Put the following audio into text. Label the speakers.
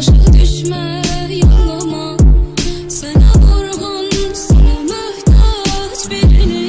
Speaker 1: Başa düşme yanıma Sana vurgun sana muhtaç birine